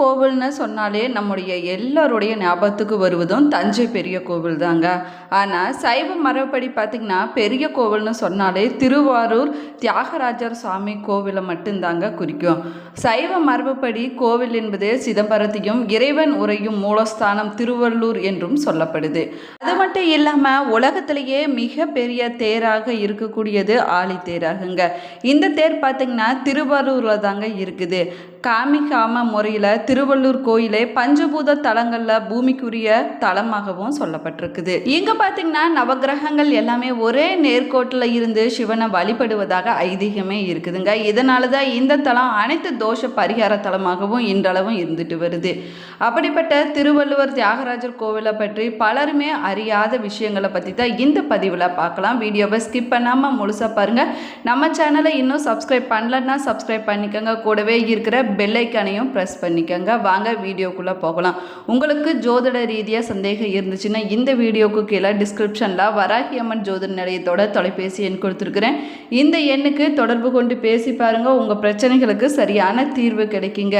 கோவில்னு சொன்னாலே நம்முடைய எல்லாருடைய ஞாபகத்துக்கு வருவதும் தஞ்சை பெரிய கோவில் தாங்க. ஆனால் சைவ மரபடி பார்த்திங்கன்னா பெரிய கோவில்னு சொன்னாலே திருவாரூர் தியாகராஜர் சுவாமி கோவிலை மட்டும்தாங்க குறிக்கும். சைவ மரபுப்படி கோவில் என்பது சிதம்பரத்தையும் இறைவன் உரையும் மூலஸ்தானம் திருவள்ளூர் என்றும் சொல்லப்படுது. அது மட்டும் இல்லாமல் உலகத்திலேயே மிக பெரிய தேராக இருக்கக்கூடியது ஆழி தேராகுங்க இந்த தேர் பார்த்திங்கன்னா திருவாரூரில் தாங்க இருக்குது. காமிகாம முறையில் திருவள்ளூர் கோயிலே பஞ்சபூத தலங்களில் பூமிக்குரிய தலமாகவும் சொல்லப்பட்டிருக்குது. இங்கே பார்த்தீங்கன்னா நவகிரகங்கள் எல்லாமே ஒரே நேர்கோட்டில் இருந்து சிவனை வழிபடுவதாக ஐதீகமே இருக்குதுங்க. இதனால தான் இந்த தலம் அனைத்து தோஷ பரிகார தலமாகவும் இன்றளவும் இருந்துட்டு வருது. அப்படிப்பட்ட திருவள்ளுவர் தியாகராஜர் கோவிலை பற்றி பலருமே அறியாத விஷயங்களை பற்றி தான் இந்த பதிவில் பார்க்கலாம். வீடியோவை ஸ்கிப் பண்ணாமல் முழுசாக பாருங்கள் நம்ம சேனலை இன்னும் சப்ஸ்கிரைப் பண்ணலன்னா சப்ஸ்கிரைப் பண்ணிக்கோங்க. கூடவே இருக்கிற பெல் ஐக்கானையும் ப்ரெஸ் பண்ணிக்கோங்க. வாங்க வீடியோக்குள்ளே போகலாம். உங்களுக்கு ஜோதிட ரீதியாக சந்தேகம் இருந்துச்சுன்னா இந்த வீடியோக்கு கீழே டிஸ்கிரிப்ஷனில் வராகி அம்மன் ஜோதிட நிலையத்தோட தொலைபேசி எண் கொடுத்துருக்குறேன். இந்த எண்ணுக்கு தொடர்பு கொண்டு பேசி பாருங்கள் உங்கள் பிரச்சனைகளுக்கு சரியான தீர்வு கிடைக்குங்க.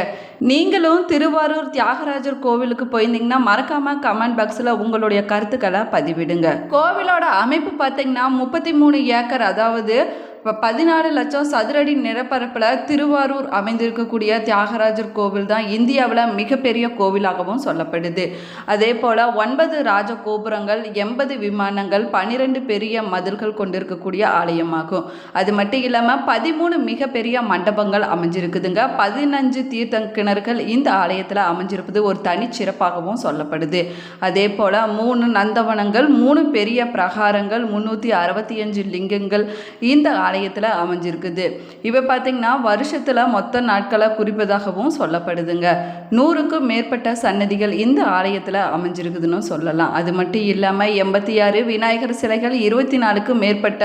நீங்களும் திருவாரூர் தியாகராஜர் கோவிலுக்கு போயிருந்தீங்கன்னா மறக்காமல் கமெண்ட் பாக்ஸில் உங்களுடைய கருத்துக்களை பதிவிடுங்க. கோவிலோட அமைப்பு பார்த்தீங்கன்னா முப்பத்தி மூணு ஏக்கர் அதாவது இப்போ பதினாலு லட்சம் சதுரடி நிலப்பரப்பில் திருவாரூர் அமைந்திருக்கக்கூடிய தியாகராஜர் கோவில் தான் இந்தியாவில் மிகப்பெரிய கோவிலாகவும் சொல்லப்படுது. அதே போல் ஒன்பது ராஜ கோபுரங்கள் எண்பது விமானங்கள் பன்னிரெண்டு பெரிய மதில்கள் கொண்டிருக்கக்கூடிய ஆலயமாகும். அது மட்டும் இல்லாமல் பதிமூணு மிகப்பெரிய மண்டபங்கள் அமைஞ்சிருக்குதுங்க. பதினஞ்சு தீர்த்த கிணறுகள் இந்த ஆலயத்தில் அமைஞ்சிருப்பது ஒரு தனிச்சிறப்பாகவும் சொல்லப்படுது. அதே போல் மூணு நந்தவனங்கள் மூணு பெரிய பிரகாரங்கள் முந்நூற்றி அறுபத்தி அஞ்சு லிங்கங்கள் இந்த ஆலயத்தில் அமைஞ்சிருக்குது. இவை பார்த்திங்கன்னா வருஷத்தில் மொத்த நாட்களை குறிப்பதாகவும் சொல்லப்படுதுங்க. நூறுக்கும் மேற்பட்ட சன்னதிகள் இந்த ஆலயத்தில் அமைஞ்சிருக்குதுன்னு சொல்லலாம். அது மட்டும் இல்லாமல் எண்பத்தி ஆறு விநாயகர் சிலைகள் இருபத்தி நாலுக்கும் மேற்பட்ட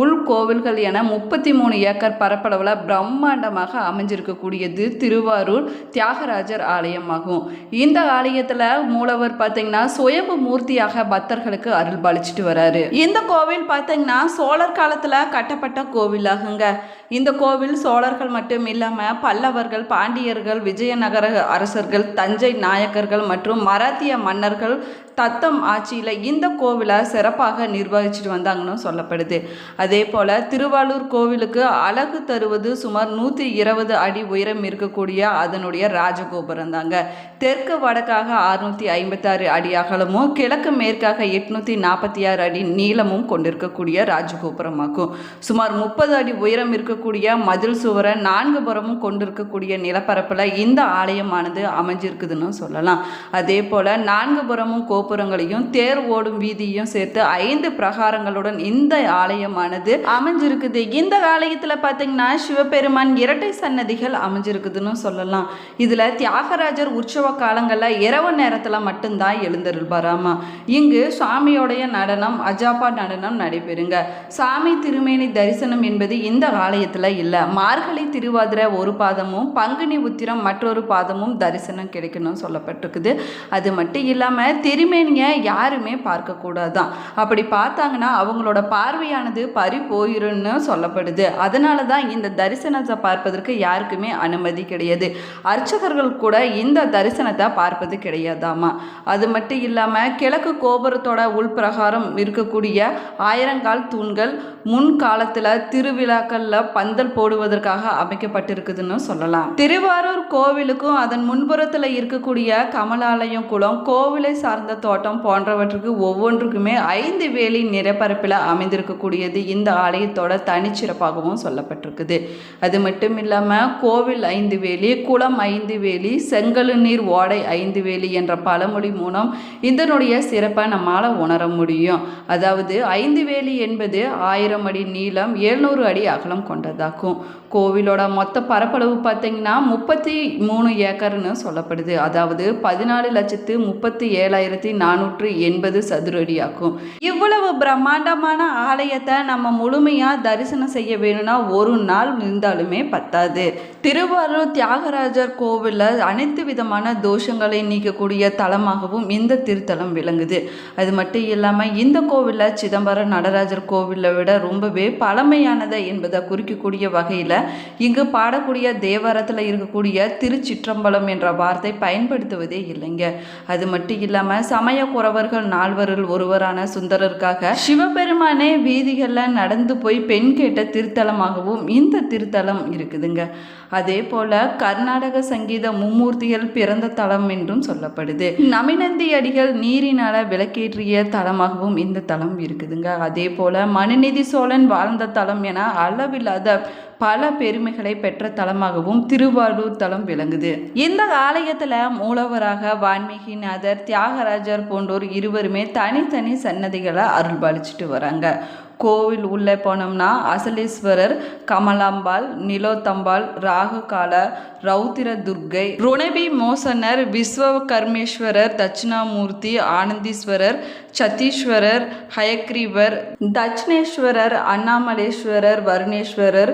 உள்கோவில்கள் என முப்பத்தி மூணு ஏக்கர் பரப்பளவில் பிரம்மாண்டமாக அமைஞ்சிருக்கக்கூடியது திருவாரூர் தியாகராஜர் ஆலயமாகும். இந்த ஆலயத்தில் மூலவர் பார்த்தீங்கன்னா சுயம்பு மூர்த்தியாக பக்தர்களுக்கு அருள் பாலிச்சிட்டு வராரு. இந்த கோவில் பார்த்தீங்கன்னா சோழர் காலத்தில் கட்டப்பட்ட கோவிலாகுங்க இந்த கோவில் சோழர்கள் மட்டும் இல்லாமல் பல்லவர்கள் பாண்டியர்கள் விஜயநகர அரசர்கள் தஞ்சை நாயக்கர்கள் மற்றும் மராத்திய மன்னர்கள் தத்தம் ஆட்சியில் இந்த கோவிலை சிறப்பாக நிர்வகிச்சுட்டு வந்தாங்கன்னு சொல்லப்படுது. அதே போல் திருவாரூர் கோவிலுக்கு அழகு தருவது சுமார் நூற்றி இருபது அடி உயரம் இருக்கக்கூடிய அதனுடைய ராஜகோபுரம் தாங்க தெற்கு வடக்காக அறுநூற்றி ஐம்பத்தாறு அடி அகலமும் கிழக்கு மேற்காக எட்நூற்றி நாற்பத்தி ஆறு அடி நீளமும் கொண்டிருக்கக்கூடிய ராஜகோபுரமாகும். சுமார் முப்பது அடி உயரம் இருக்க இருக்கக்கூடிய மதில் சுவரை நான்கு புறமும் கொண்டிருக்கக்கூடிய நிலப்பரப்பில் இந்த ஆலயமானது அமைஞ்சிருக்குதுன்னு சொல்லலாம். அதே போல் நான்கு புறமும் கோபுரங்களையும் தேர் ஓடும் வீதியையும் சேர்த்து ஐந்து பிரகாரங்களுடன் இந்த ஆலயமானது அமைஞ்சிருக்குது. இந்த ஆலயத்தில் பார்த்தீங்கன்னா சிவபெருமான் இரட்டை சன்னதிகள் அமைஞ்சிருக்குதுன்னு சொல்லலாம். இதில் தியாகராஜர் உற்சவ காலங்களில் இரவு நேரத்தில் மட்டும்தான் எழுந்திருப்பாராமா இங்கு சுவாமியோடைய நடனம் அஜாப்பா நடனம் நடைபெறுங்க. சாமி திருமேனி தரிசனம் என்பது இந்த ஆலயத்தில் இல்லை. மார்கழி திருவாதிரை ஒரு பாதமும் பங்குனி உத்திரம் மற்றொரு பாதமும் தரிசனம் கிடைக்கணும்னு சொல்லப்பட்டிருக்குது. அது மட்டும் இல்லாமல் திருமேனியை யாருமே பார்க்கக்கூடாதான் அப்படி பார்த்தாங்கன்னா அவங்களோட பார்வையானது பறி போயிருன்னு சொல்லப்படுது. அதனால தான் இந்த தரிசனத்தை பார்ப்பதற்கு யாருக்குமே அனுமதி கிடையாது. அர்ச்சகர்கள் கூட இந்த தரிசனத்தை பார்ப்பது கிடையாதாமா? அது மட்டும் இல்லாமல் கிழக்கு கோபுரத்தோட உள்பிரகாரம் இருக்கக்கூடிய ஆயிரங்கால் தூண்கள் முன் காலத்தில் திருவிழாக்களில் பந்தல் போடுவதற்காக அமைக்கப்பட்டிருக்குதுன்னு சொல்லலாம். திருவாரூர் கோவிலுக்கும் அதன் முன்புறத்தில் இருக்கக்கூடிய கமலாலயம் குளம் கோவிலை சார்ந்த தோட்டம் போன்றவற்றுக்கு ஒவ்வொன்றுக்குமே ஐந்து வேலி நிறப்பரப்பில் அமைந்திருக்கக்கூடியது இந்த ஆலயத்தோட தனிச்சிறப்பாகவும் சொல்லப்பட்டிருக்குது. அது மட்டும் இல்லாமல் கோவில் ஐந்து வேலி குளம் ஐந்து வேலி செங்கல் நீர் ஓடை ஐந்து வேலி என்ற பழமொழி மூலம் இதனுடைய சிறப்பை நம்மால் உணர முடியும். அதாவது ஐந்து வேலி என்பது ஆயிரம் அடி நீளம் எழுநூறு அடி அகலம் கொண்டதாகும் கோவிலோட மொத்த பரப்பளவு பார்த்தீங்கன்னா முப்பத்தி மூணு ஏக்கர்னு சொல்லப்படுது. அதாவது பதினாலு லட்சத்து முப்பத்தி ஏழாயிரத்தி நானூற்று எண்பது சதுரடி ஆகும் இவ்வளவு பிரம்மாண்டமான ஆலயத்தை நம்ம முழுமையாக தரிசனம் செய்ய வேணும்னா ஒரு நாள் இருந்தாலுமே பத்தாது. திருவாரூர் தியாகராஜர் கோவிலில் அனைத்து விதமான தோஷங்களை நீக்கக்கூடிய தலமாகவும் இந்த திருத்தலம் விளங்குது. அது மட்டும் இல்லாமல் இந்த கோவிலில் சிதம்பரம் நடராஜர் கோவிலை விட ரொம்பவே பழமையானதை என்பதை குறிக்க குறிக்கக்கூடிய வகையில் இங்கு பாடக்கூடிய தேவாரத்தில் இருக்கக்கூடிய திருச்சிற்றம்பலம் என்ற வார்த்தை பயன்படுத்துவதே இல்லைங்க. அது மட்டும் இல்லாமல் சமய குறவர்கள் நால்வரில் ஒருவரான சுந்தரருக்காக சிவபெருமானே வீதிகளில் நடந்து போய் பெண் கேட்ட திருத்தலமாகவும் இந்த திருத்தலம் இருக்குதுங்க. அதே போல கர்நாடக சங்கீத மும்மூர்த்திகள் பிறந்த தலம் என்றும் சொல்லப்படுது. நமினந்தி அடிகள் நீரினால விளக்கேற்றிய தலமாகவும் இந்த தலம் இருக்குதுங்க. அதே போல மனுநீதி சோழன் வாழ்ந்த தலம் என அளவில்லாத பல பெருமைகளை பெற்ற தலமாகவும் திருவாரூர் தலம் விளங்குது. இந்த ஆலயத்துல மூலவராக வான்மீகிநாதர் தியாகராஜர் போன்றோர் இருவருமே தனித்தனி சன்னதிகளை அருள்பாலிச்சிட்டு வராங்க. கோவில் உள்ளே போனோம்னா அசலீஸ்வரர் கமலாம்பாள் நிலோத்தம்பாள் ராகுகால ரௌத்திர துர்க்கை ருணபி மோசனர் விஸ்வகர்மேஸ்வரர் தட்சிணாமூர்த்தி ஆனந்தீஸ்வரர் சத்தீஸ்வரர் ஹயக்ரீவர் தட்சிணேஸ்வரர் அண்ணாமலேஸ்வரர் வருணேஸ்வரர்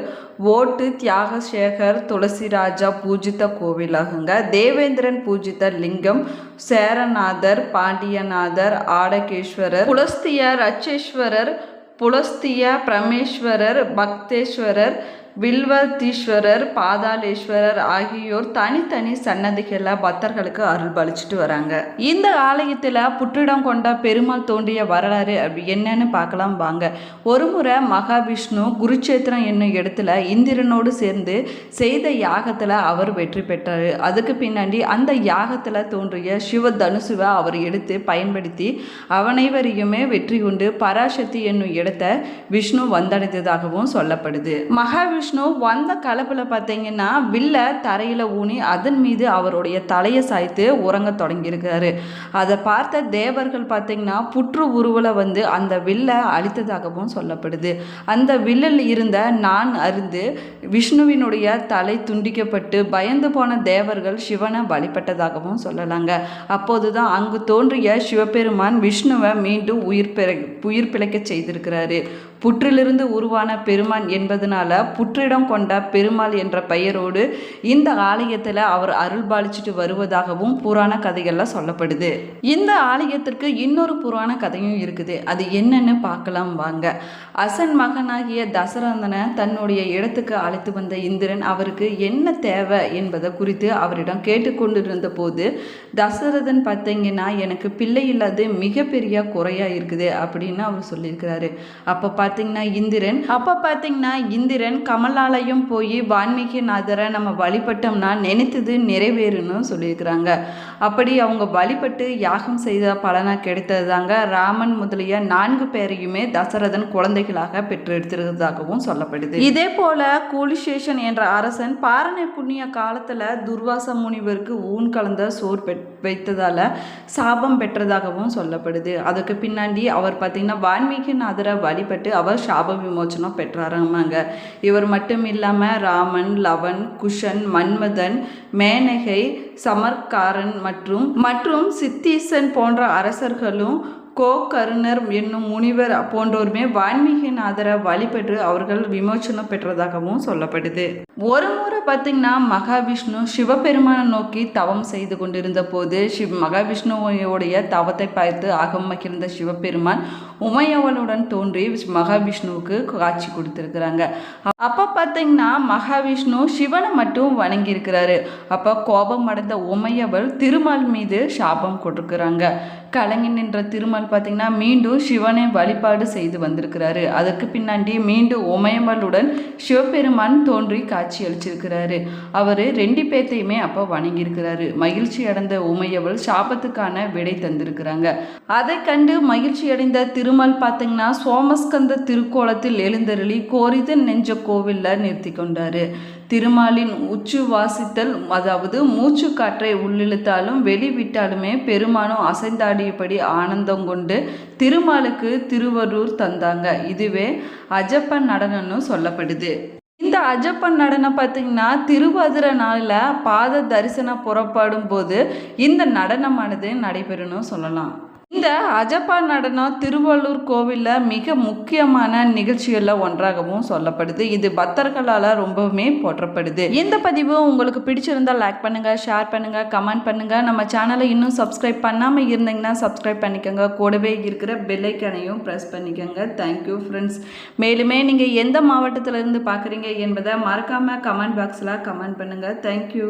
ஓட்டு தியாகசேகர் துளசிராஜா பூஜித்த கோவிலாகுங்க. தேவேந்திரன் பூஜித்த லிங்கம் சேரநாதர் பாண்டியநாதர் ஆடகேஸ்வரர் புலஸ்திய ரச்சேஸ்வரர் புலஸ்திய பிரமேஸ்வரர் பக்தேஸ்வரர் வில்வதீஸ்வரர் பாதாளேஸ்வரர் ஆகியோர் தனித்தனி சன்னதிகளில் பக்தர்களுக்கு அருள் பலிச்சுட்டு வராங்க. இந்த ஆலயத்தில் புற்றிடம் கொண்ட பெருமாள் தோன்றிய வரலாறு அப்படி என்னன்னு பார்க்கலாம் வாங்க. ஒரு முறை மகாவிஷ்ணு குருச்சேத்திரம் என்னும் இடத்துல இந்திரனோடு சேர்ந்து செய்த யாகத்தில் அவர் வெற்றி பெற்றார். அதுக்கு பின்னாடி அந்த யாகத்தில் தோன்றிய சிவ தனுசுவை அவர் எடுத்து பயன்படுத்தி அவனைவரையுமே வெற்றி கொண்டு பராசக்தி என்னும் இடத்தை விஷ்ணு வந்தடைந்ததாகவும் சொல்லப்படுது. மகாவிஷ்ணு வந்த கலப்பில் பார்த்தீங்கன்னா வில்ல தரையில் ஊனி அதன் மீது அவருடைய தலையை சாய்த்து உறங்க தொடங்கியிருக்காரு. அதை பார்த்த தேவர்கள் பார்த்தீங்கன்னா புற்று உருவலை வந்து அந்த வில்லை அழித்ததாகவும் சொல்லப்படுது. அந்த வில்லில் இருந்த நான் அருந்து விஷ்ணுவினுடைய தலை துண்டிக்கப்பட்டு பயந்து போன தேவர்கள் சிவனை வழிபட்டதாகவும் சொல்லலாங்க. அப்போது தான் அங்கு தோன்றிய சிவபெருமான் விஷ்ணுவை மீண்டும் உயிர் பிற உயிர் பிழைக்கச் செய்திருக்கிறாரு. புற்றிலிருந்து உருவான பெருமான் என்பதனால புற்றிடம் கொண்ட பெருமாள் என்ற பெயரோடு இந்த ஆலயத்தில் அவர் அருள்பாலிச்சிட்டு வருவதாகவும் புராண கதைகள்லாம் சொல்லப்படுது. இந்த ஆலயத்திற்கு இன்னொரு புராண கதையும் இருக்குது. அது என்னன்னு பார்க்கலாம் வாங்க. அசன் மகனாகிய தசரந்தனை தன்னுடைய இடத்துக்கு அழைத்து வந்த இந்திரன் அவருக்கு என்ன தேவை என்பதை குறித்து அவரிடம் கேட்டுக்கொண்டிருந்த போது தசரதன் பார்த்தீங்கன்னா எனக்கு பிள்ளை இல்லாது மிகப்பெரிய குறையாக இருக்குது அப்படின்னு அவர் சொல்லியிருக்கிறாரு. அப்போ பார்த்தீங்கன்னா இந்திரன். அப்போ பார்த்தீங்கன்னா இந்திரன் கமலாலயம் போய் வான்மீகிநாதரை நம்ம வழிபட்டோம்னா நினைத்தது நிறைவேறுன்னு சொல்லியிருக்கிறாங்க. அப்படி அவங்க வழிபட்டு யாகம் செய்த பலனாக கிடைத்தது தாங்க ராமன் முதலிய நான்கு பேரையுமே தசரதன் குழந்தைகளாக பெற்றெடுத்திருந்ததாகவும் சொல்லப்படுது. இதே போல கூலிசேஷன் என்ற அரசன் பாரணை புண்ணிய காலத்தில் துர்வாச முனிவருக்கு ஊன் கலந்த சோர் வைத்ததால் சாபம் பெற்றதாகவும் சொல்லப்படுது. அதுக்கு பின்னாடி அவர் பார்த்தீங்கன்னா வான்மீகிநாதரை வழிபட்டு அவர் சாப விமோச்சனம் பெற்றாராமாங்க. இவர் மட்டும் இல்லாமல் ராமன் லவன் குஷன் மன்மதன் மேனகை சமர்காரன் மற்றும் மற்றும் சித்தீசன் போன்ற அரசர்களும் கோகருணர் என்னும் முனிவர் போன்றோருமே வான்மீகிநாதரை வழிபட்டு அவர்கள் விமோச்சனம் பெற்றதாகவும் சொல்லப்படுது. ஒரு முறை பார்த்தீங்கன்னா மகாவிஷ்ணு சிவபெருமானை நோக்கி தவம் செய்து கொண்டிருந்த போது சிவ் மகாவிஷ்ணுவோடைய தவத்தை பார்த்து அகமகிழ்ந்த சிவபெருமான் உமையவளுடன் தோன்றி மகாவிஷ்ணுவுக்கு காட்சி கொடுத்துருக்குறாங்க. அப்போ பார்த்தீங்கன்னா மகாவிஷ்ணு சிவனை மட்டும் வணங்கியிருக்கிறாரு. அப்போ கோபம் அடைந்த உமையவள் திருமால் மீது சாபம் கொடுக்குறாங்க. கலங்கி நின்ற திருமால் பார்த்தீங்கன்னா மீண்டும் சிவனை வழிபாடு செய்து வந்திருக்கிறாரு. அதற்கு பின்னாடி மீண்டும் உமையமலுடன் சிவபெருமான் தோன்றி காட்சி அளிச்சிருக்கிறாரு அவர் ரெண்டு பேர்த்தையுமே அப்போ வணங்கியிருக்கிறாரு. மகிழ்ச்சி அடைந்த உமையவள் சாபத்துக்கான விடை தந்திருக்கிறாங்க. அதை கண்டு மகிழ்ச்சி அடைந்த திருமால் பார்த்திங்கன்னா சோமஸ்கந்த திருக்கோலத்தில் எழுந்தருளி கோரிது நெஞ்ச கோவிலில் நிறுத்தி கொண்டாரு. திருமாலின் உச்சு வாசித்தல் அதாவது மூச்சு காற்றை உள்ளிழுத்தாலும் வெளிவிட்டாலுமே பெருமானும் அசைந்தாடியபடி ஆனந்தம் கொண்டு திருமாலுக்கு திருவரூர் தந்தாங்க. இதுவே அஜப்பன் நடனம்னு சொல்லப்படுது. இந்த அஜப்பன் நடனம் பார்த்தீங்கன்னா திருவாதிரை நாளில் பாத தரிசனம் புறப்படும் போது இந்த நடனமானது நடைபெறணும் சொல்லலாம். இந்த அஜப்பா நடனம் திருவள்ளூர் கோவிலில் மிக முக்கியமான நிகழ்ச்சிகளில் ஒன்றாகவும் சொல்லப்படுது. இது பக்தர்களால் ரொம்பவுமே போற்றப்படுது. இந்த பதிவு உங்களுக்கு பிடிச்சிருந்தால் லைக் பண்ணுங்கள் ஷேர் பண்ணுங்கள் கமெண்ட் பண்ணுங்கள் நம்ம சேனலை இன்னும் சப்ஸ்கிரைப் பண்ணாமல் இருந்தீங்கன்னா சப்ஸ்கிரைப் பண்ணிக்கோங்க. கூடவே இருக்கிற பெல்லைக்கனையும் ப்ரெஸ் பண்ணிக்கோங்க. தேங்க்யூ ஃப்ரெண்ட்ஸ் மேலுமே நீங்கள் எந்த மாவட்டத்திலிருந்து பார்க்குறீங்க என்பதை மறக்காமல் கமெண்ட் பாக்ஸில் கமெண்ட் பண்ணுங்கள் தேங்க்யூ